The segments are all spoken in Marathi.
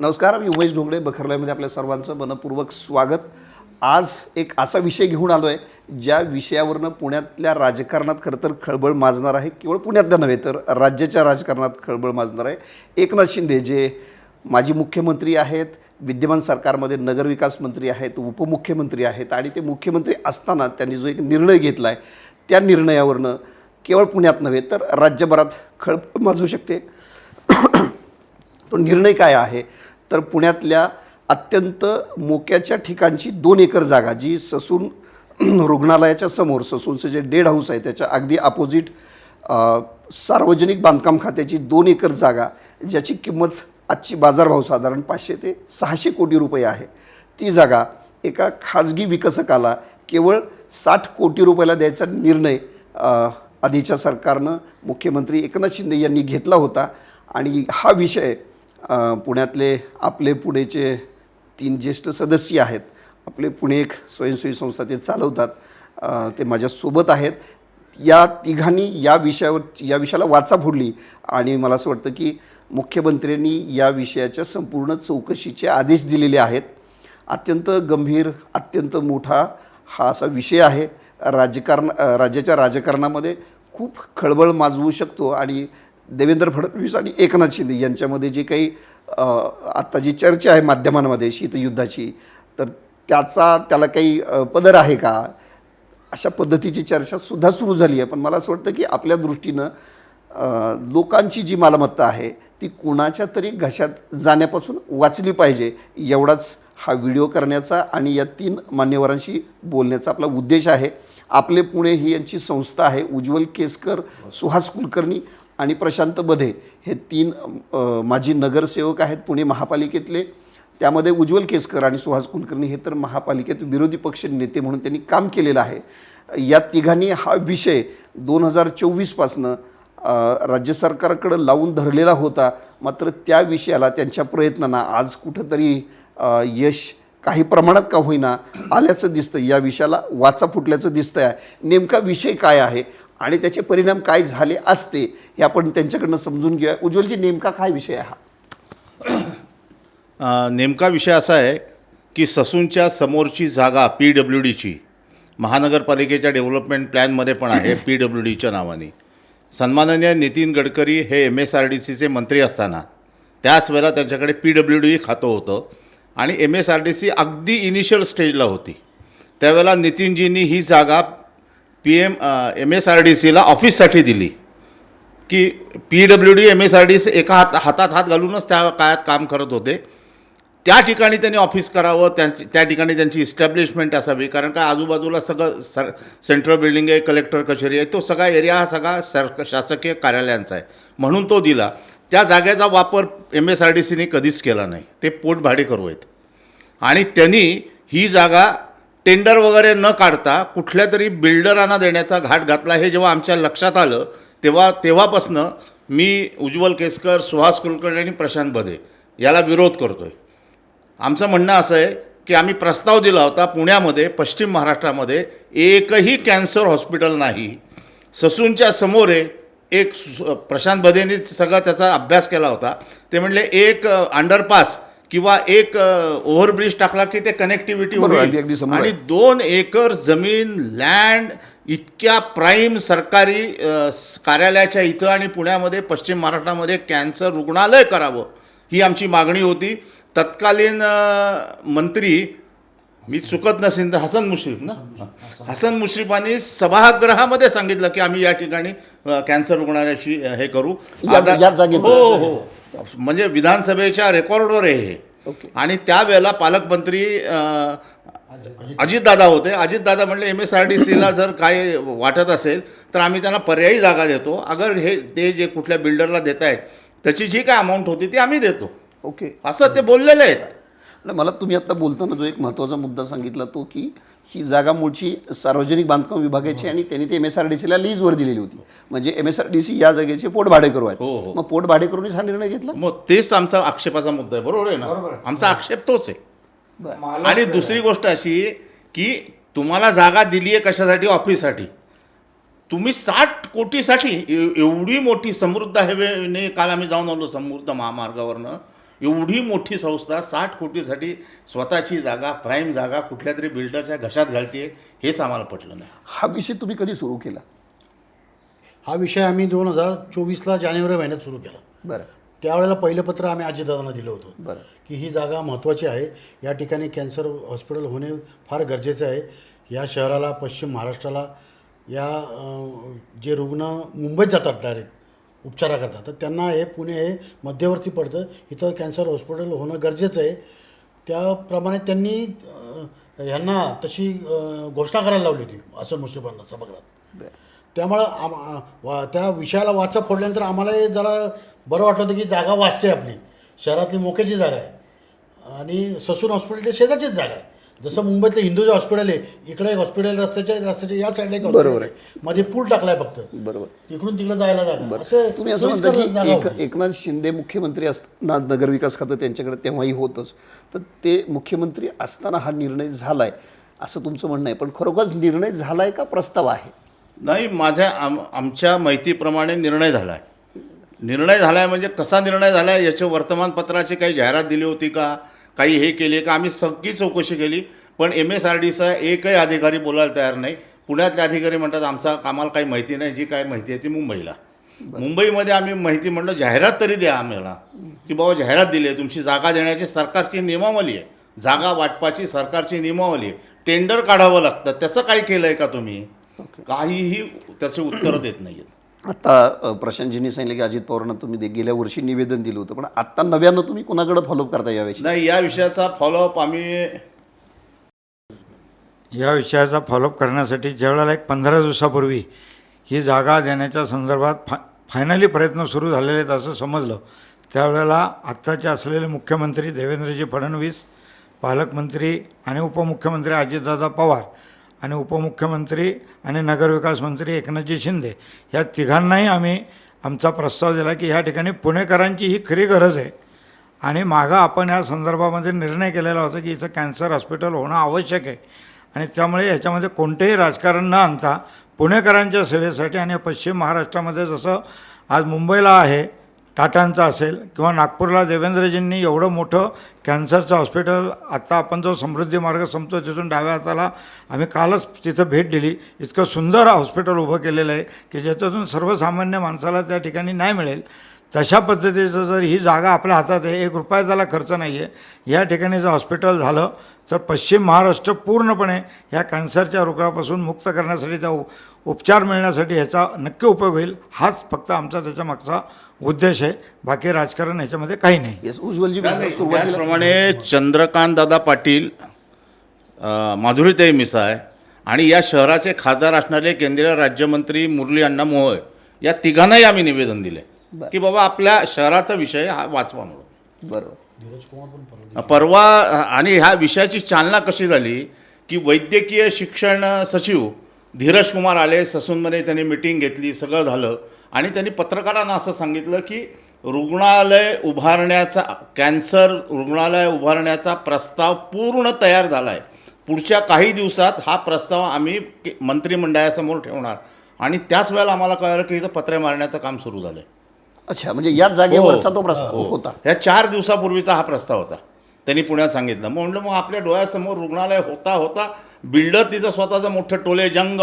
नमस्कार मी उमेश ढोंगडे बखरलामध्ये आपल्या सर्वांचं मनपूर्वक स्वागत. आज एक असा विषय घेऊन आलो आहे ज्या विषयावरनं पुण्यातल्या राजकारणात खरं तर खळबळ माजणार आहे. केवळ पुण्यातल्या नव्हे तर राज्याच्या राजकारणात खळबळ माजणार आहे. एकनाथ शिंदे जे माजी मुख्यमंत्री आहेत विद्यमान सरकारमध्ये नगरविकास मंत्री आहेत उपमुख्यमंत्री आहेत आणि ते मुख्यमंत्री असताना त्यांनी जो एक निर्णय घेतला आहे त्या निर्णयावरनं केवळ पुण्यात नव्हे तर राज्यभरात खळबळ माजू शकते. तो निर्णय काय आहे? तर पुण्यातल्या अत्यंत मोक्याच्या ठिकाणची दोन एकर जागा जी ससून रुग्णालयाच्या समोर ससूनचं जे डेड हाऊस आहे त्याच्या अगदी अपोजिट सार्वजनिक बांधकाम खात्याची दोन एकर जागा ज्याची किंमत आजची बाजारभाव साधारण पाचशे ते सहाशे कोटी रुपये आहे. ती जागा एका खाजगी विकसकाला केवळ साठ कोटी रुपयाला द्यायचा निर्णय आधीच्या सरकारनं मुख्यमंत्री एकनाथ शिंदे यांनी घेतला होता. आणि हा विषय पुण्यातले आपले पुणेचे तीन ज्येष्ठ सदस्य आहेत. आपले पुणे एक स्वयंसेवी संस्था ते चालवतात. ते माझ्यासोबत आहेत. या तिघांनी या विषयावर या विषयाला वाचा फोडली आणि मला असं वाटतं की मुख्यमंत्र्यांनी या विषयाच्या संपूर्ण चौकशीचे आदेश दिलेले आहेत. अत्यंत गंभीर अत्यंत मोठा हा असा विषय आहे. राजकारण राज्याच्या राजकारणामध्ये खूप खळबळ माजवू शकतो आणि देवेंद्र फडणवीस आणि एकनाथ शिंदे यांच्यामध्ये जी काही आत्ता जी चर्चा आहे माध्यमांमध्ये शीतयुद्धाची तर त्याचा त्याला काही पदर आहे का? अशा पद्धतीची चर्चा सुद्धा सुरू झाली आहे. पण मला असं वाटतं की आपल्या दृष्टीनं लोकांची जी मालमत्ता आहे ती कुणाच्या तरी घशात जाण्यापासून वाचली पाहिजे एवढाच हा व्हिडिओ करण्याचा आणि या तीन मान्यवरांशी बोलण्याचा आपला उद्देश आहे. आपले पुणे ही यांची संस्था आहे उज्ज्वल केसकर सुहास कुलकर्णी आणि प्रशांत बधे हे तीन माजी नगरसेवक आहेत पुणे महापालिकेतले. त्यामध्ये उज्ज्वल केसकर आणि सुहास कुलकर्णी हे तर महापालिकेत विरोधी पक्ष नेते म्हणून त्यांनी काम केलेलं आहे. या तिघांनी हा विषय दोन हजार चोवीसपासनं राज्य सरकारकडं लावून धरलेला होता. मात्र त्या विषयाला त्यांच्या प्रयत्नांना आज कुठंतरी यश काही प्रमाणात का होईना आल्याचं दिसतं या विषयाला वाचा फुटल्याचं दिसतं आहे नेमका विषय काय आहे? आणि त्याचे परिणाम काय झाले असते हे आपण त्यांच्याकडनं समजून घेऊया. उज्ज्वलजी नेमका काय विषय हा? नेमका विषय असा आहे की ससूनच्या समोरची जागा पी डब्ल्यू डीची महानगरपालिकेच्या डेव्हलपमेंट प्लॅनमध्ये पण आहे पी डब्ल्यू डीच्या नावाने. सन्माननीय नितीन गडकरी हे एम एस आर डी सीचे मंत्री असताना त्याच वेळेला त्यांच्याकडे पी डब्ल्यू डी खातं होतं आणि M S R D C अगदी इनिशियल स्टेजला होती. त्यावेळेला नितीनजींनी ही जागा P M M S R D सीला ऑफिससाठी दिली. की P W D M S R D C एका हात हातात हात घालूनच त्या काळात काम करत होते. त्या ठिकाणी त्यांनी ऑफिस करावं त्यांची त्या ठिकाणी त्यांची इस्टॅब्लिशमेंट असावी. कारण का आजूबाजूला सगळं सर सेंट्रल बिल्डिंग आहे कलेक्टर कचेरी आहे तो सगळा एरिया हा सगळा सर शासकीय कार्यालयांचा आहे. म्हणून तो दिला. त्या जागेचा वापर एम एस आर डी सीने कधीच केला नाही. ते पोटभाडे करू आहेत. आणि त्यांनी ही जागा टेंडर वगैरे न काढता कुठल्या तरी बिल्डरांना देण्याचा घाट घातला हे जेव्हा आमच्या लक्षात आलं तेव्हा तेव्हापासनं मी उज्ज्वल केसकर सुहास कुलकर्णी आणि प्रशांत बधे याला विरोध करतो आहे आमचं म्हणणं असं आहे की आम्ही प्रस्ताव दिला होता पुण्यामध्ये पश्चिम महाराष्ट्रामध्ये एकही कॅन्सर हॉस्पिटल नाही. ससूनच्या समोर आहे एक सु- प्रशांत बधेंनीच सगळा त्याचा अभ्यास केला होता. ते म्हणले एक अंडरपास किंवा एक ओव्हरब्रिज टाकला की ते कनेक्टिव्हिटी होईल आणि. दोन एकर जमीन लँड इतक्या प्राईम सरकारी कार्यालयाच्या इथं आणि पुण्यामध्ये पश्चिम महाराष्ट्रामध्ये कॅन्सर रुग्णालय करावं ही आमची मागणी होती तत्कालीन मंत्री मी चुकत नसेल तर हसन मुश्रीफ ना? हसन मुश्रीफांनी सभागृहामध्ये सांगितलं की आम्ही या ठिकाणी कॅन्सर रुग्णालयाची अ, हे करू. आता-? हो हो. म्हणजे विधानसभेच्या रेकॉर्डवर आहे हे. आणि त्यावेळेला पालकमंत्री अजितदादा होते. अजितदादा म्हणले एम एस आर डी सीला जर काय वाटत असेल तर आम्ही त्यांना पर्यायी जागा देतो. अगर हे ते जे कुठल्या बिल्डरला देत आहेत त्याची जी काय अमाऊंट होती ती आम्ही देतो. ओके. असं ते बोललेले आहेत. नाही मला तुम्ही आता बोलताना जो एक महत्त्वाचा मुद्दा सांगितला तो की ही जागा मूळची सार्वजनिक बांधकाम विभागाची आणि त्यांनी ते एम एस आर डी सीला लीजवर दिलेली होती. म्हणजे M S R D C या जागेचे पोट भाडेकरू आहेत. हो, हो. मग पोट भाडेकरूनच हा निर्णय घेतला? मग तेच आमचा आक्षेपाचा मुद्दा आहे बरोबर आहे ना? आमचा आक्षेप तोच आहे. आणि दुसरी गोष्ट अशी की तुम्हाला जागा दिली आहे कशासाठी? ऑफिससाठी. तुम्ही साठ कोटीसाठी एव- एवढी मोठी समृद्ध हायवेने काल आम्ही जाऊन आलो समृद्ध महामार्गावरनं. एवढी मोठी संस्था साठ कोटीसाठी स्वतःची जागा प्राईम जागा कुठल्या तरी बिल्डरच्या घशात घालते हेच आम्हाला पटलं नाही. हा विषय तुम्ही कधी सुरू केला? हा विषय आम्ही दोन हजार चोवीसला जानेवारी महिन्यात सुरू केला. बरं. त्यावेळेला पहिलं पत्र आम्ही अजितदादांना दिलं होतं बरं. की ही जागा महत्त्वाची आहे. या ठिकाणी कॅन्सर हॉस्पिटल होणे फार गरजेचे आहे. या शहराला पश्चिम महाराष्ट्राला या जे रुग्ण मुंबईत जातात डायरेक्ट उपचाराकरता. तर त्यांना हे पुणे हे मध्यवर्ती पडतं. इथं कॅन्सर हॉस्पिटल होणं गरजेचं आहे. त्याप्रमाणे त्यांनी ह्यांना तशी घोषणा करायला लावली होती असं मुस्लिमांना सभागृहात. त्यामुळं आम वा त्या विषयाला वाचा फोडल्यानंतर आम्हाला हे जरा बरं वाटलं होतं की जागा वाचते आपली. शहरातली मोक्याची जागा आहे. आणि ससून हॉस्पिटल ते शेजारचीच जागा आहे. जसं मुंबईतलं हिंदूचं हॉस्पिटल आहे इकडे एक हॉस्पिटल रस्त्याच्या रस्त्याच्या या साईडला एक बरोबर आहे. मध्ये पूल टाकलाय फक्त. बरोबर. इकडून तिकडे जायला जागा. असं तुम्ही असं म्हणता की. एक एकनाथ शिंदे मुख्यमंत्री असताना नगरविकास खातं त्यांच्याकडे तेव्हाही होतंच. तर ते मुख्यमंत्री असताना हा निर्णय झालाय असं तुमचं म्हणणं आहे. पण खरोखर निर्णय झालाय का प्रस्ताव आहे? नाही माझ्या आम आमच्या माहितीप्रमाणे निर्णय झाला आहे निर्णय झाला आहे म्हणजे कसा निर्णय झाला आहे याच्या वर्तमानपत्राची काही जाहिरात दिली होती का? काही हे केली का आम्ही सगळी चौकशी केली पण एम एस आर डीचा एकही अधिकारी बोलायला तयार नाही. पुण्यातले अधिकारी म्हणतात आमचा आम्हाला काही माहिती नाही जी काय माहिती आहे ती मुंबईला. मुंबईमध्ये आम्ही माहिती म्हणलं जाहिरात तरी द्या आम्हाला. की बाबा जाहिरात दिली आहे तुमची जागा देण्याची सरकारची नियमावली आहे. जागा वाटपाची सरकारची नियमावली आहे. टेंडर काढावं लागतं. त्याचं काय केलं आहे का तुम्ही? काहीही त्याचे उत्तर देत नाही आहेत आता अ, प्रशांतजींनी सांगितलं की अजित पवारांना तुम्ही गेल्या वर्षी निवेदन दिलं होतं पण आत्ता नव्यानं तुम्ही कुणाकडे फॉलोअप करता यावेळी नाही या विषयाचा फॉलोअप आम्ही या विषयाचा फॉलोअप करण्यासाठी ज्यावेळेला एक पंधरा दिवसापूर्वी ही जागा देण्याच्या संदर्भात फा फायनली प्रयत्न सुरू झालेले आहेत असं समजलं त्यावेळेला आत्ताचे असलेले मुख्यमंत्री देवेंद्रजी फडणवीस पालकमंत्री आणि उपमुख्यमंत्री अजितदादा पवार आणि उपमुख्यमंत्री आणि नगरविकास मंत्री एकनाथजी शिंदे या तिघांनाही आम्ही आमचा प्रस्ताव दिला की ह्या ठिकाणी पुणेकरांची ही खरी गरज आहे. आणि मागं आपण या संदर्भामध्ये निर्णय केलेला होता की इथं कॅन्सर हॉस्पिटल होणं आवश्यक आहे. आणि त्यामुळे ह्याच्यामध्ये कोणतेही राजकारण न आणता पुणेकरांच्या सेवेसाठी आणि पश्चिम महाराष्ट्रामध्ये जसं आज मुंबईला आहे टाटांचं असेल किंवा नागपूरला देवेंद्रजींनी एवढं मोठं कॅन्सरचं हॉस्पिटल आत्ता आपण जो समृद्धी मार्ग संपतो तिथून डाव्या हाताला आम्ही कालच तिथं भेट दिली. इतकं सुंदर हॉस्पिटल उभं केलेलं आहे की ज्याच्यातून सर्वसामान्य माणसाला त्या ठिकाणी नाही मिळेल. तशा पद्धतीचं जर ही जागा आपल्या हातात आहे एक रुपया त्याला खर्च नाही आहे या ठिकाणी जर हॉस्पिटल झालं तर पश्चिम महाराष्ट्र पूर्णपणे या कॅन्सरच्या रोगापासून मुक्त करण्यासाठी त्या उ- उपचार मिळण्यासाठी ह्याचा नक्की उपयोग होईल हाच फक्त आमचा त्याच्या मागचा उद्देश आहे. बाकी राजकारण ह्याच्यामध्ये काही नाही. येस उज्ज्वलजी त्याचप्रमाणे चंद्रकांत दादा पाटील माधुरीताई मिसाळ आणि या शहराचे खासदार असणारे केंद्रीय राज्यमंत्री मुरली अण्णा मोहोळ या तिघांनाही आम्ही निवेदन दिले की बाबा आपल्या शहराचा विषय हा वाचवा म्हणून. बरोबर. धीरज कुमार पण परवा परवा आणि ह्या विषयाची चालना कशी झाली की वैद्यकीय शिक्षण सचिव धीरज कुमार आले ससूनमध्ये त्यांनी मिटिंग घेतली सगळं झालं आणि त्यांनी पत्रकारांना असं सांगितलं की रुग्णालय उभारण्याचा कॅन्सर रुग्णालय उभारण्याचा प्रस्ताव पूर्ण तयार झाला आहे पुढच्या काही दिवसात हा प्रस्ताव आम्ही मंत्रिमंडळासमोर ठेवणार. आणि त्याच वेळेला आम्हाला कळलं की इथं पत्रे मारण्याचं काम सुरू झालं अच्छा म्हणजे या जागेवरचा तो प्रस्ताव होता. ह्या चार दिवसापूर्वीचा हा प्रस्ताव होता. त्यांनी पुण्यात सांगितलं. मग म्हणलं मग आपल्या डोळ्यासमोर रुग्णालय होता होता बिल्डर तिथं स्वतःचं मोठं टोले जंग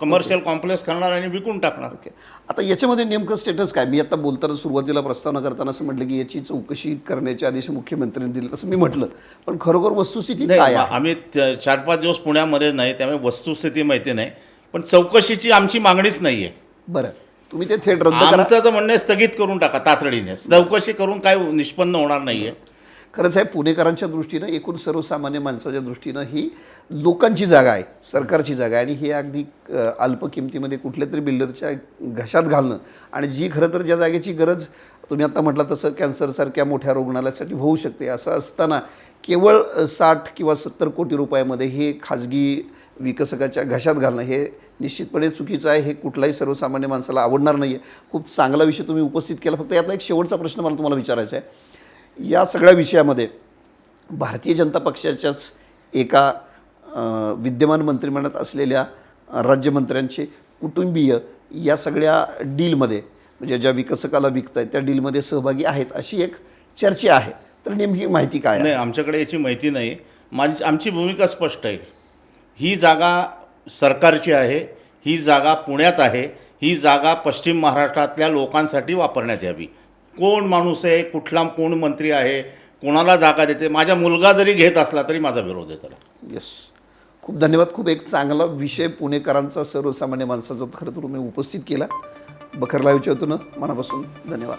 कमर्शियल कॉम्प्लेक्स करणार आणि विकून टाकणार. ओके. आता याच्यामध्ये नेमकं स्टेटस काय? मी आता बोलताना सुरुवातीला प्रस्तावना करताना असं म्हटलं की याची चौकशी करण्याचे आदेश मुख्यमंत्र्यांनी दिले असं मी म्हटलं. पण खरोखर वस्तुस्थिती काय आम्ही चार पाच दिवस पुण्यामध्ये नाही त्यामुळे वस्तुस्थिती माहिती नाही. पण चौकशीची आमची मागणीच नाही आहे बरं. तुम्ही ते थेट रद्द करा. आमचं तर म्हणणं आहे स्थगित करून टाका तातडीने. चौकशी करून काय निष्पन्न होणार नाही आहे खरंच आहे पुणेकरांच्या दृष्टीनं एकूण सर्वसामान्य माणसाच्या दृष्टीनं ही लोकांची जागा आहे सरकारची जागा आहे. आणि हे अगदी अ, अल्प किमतीमध्ये कुठल्या तरी बिल्डरच्या घशात घालणं. आणि जी खरं तर ज्या जागेची गरज तुम्ही आता म्हटलं तसं कॅन्सरसारख्या मोठ्या रुग्णालयासाठी होऊ शकते. असं असताना केवळ अ, साठ किंवा सत्तर कोटी रुपयामध्ये हे खाजगी विकसकाच्या घशात घालणं हे निश्चितपणे चुकीचं आहे हे कुठलाही सर्वसामान्य माणसाला आवडणार नाही आहे खूप चांगला विषय तुम्ही उपस्थित केला. फक्त यातला एक शेवटचा प्रश्न मला तुम्हाला विचारायचा आहे. या सगळ्या विषयामध्ये भारतीय जनता पक्षाच्याच एका विद्यमान मंत्रिमंडळात असलेल्या राज्यमंत्र्यांचे कुटुंबीय या सगळ्या डीलमध्ये म्हणजे ज्या विकसकाला विकत आहेत त्या डीलमध्ये सहभागी आहेत अशी एक चर्चा आहे. तर नेमकी माहिती काय नाही आमच्याकडे याची माहिती नाही. माझी आमची भूमिका स्पष्ट आहे. ही जागा सरकारची आहे ही जागा पुण्यात आहे ही जागा पश्चिम महाराष्ट्रातल्या लोकांसाठी वापरण्यात यावी. कोण माणूस आहे कुठला कोण मंत्री आहे कोणाला जागा देते माझा मुलगा जरी घेत असला तरी माझा विरोध आहे त्याला. येस. खूप धन्यवाद. खूप एक चांगला विषय पुणेकरांचा सर्वसामान्य माणसाचा खरं तर तुम्ही उपस्थित केला. बखर लाईव्हच्या वतीनं मनापासून धन्यवाद.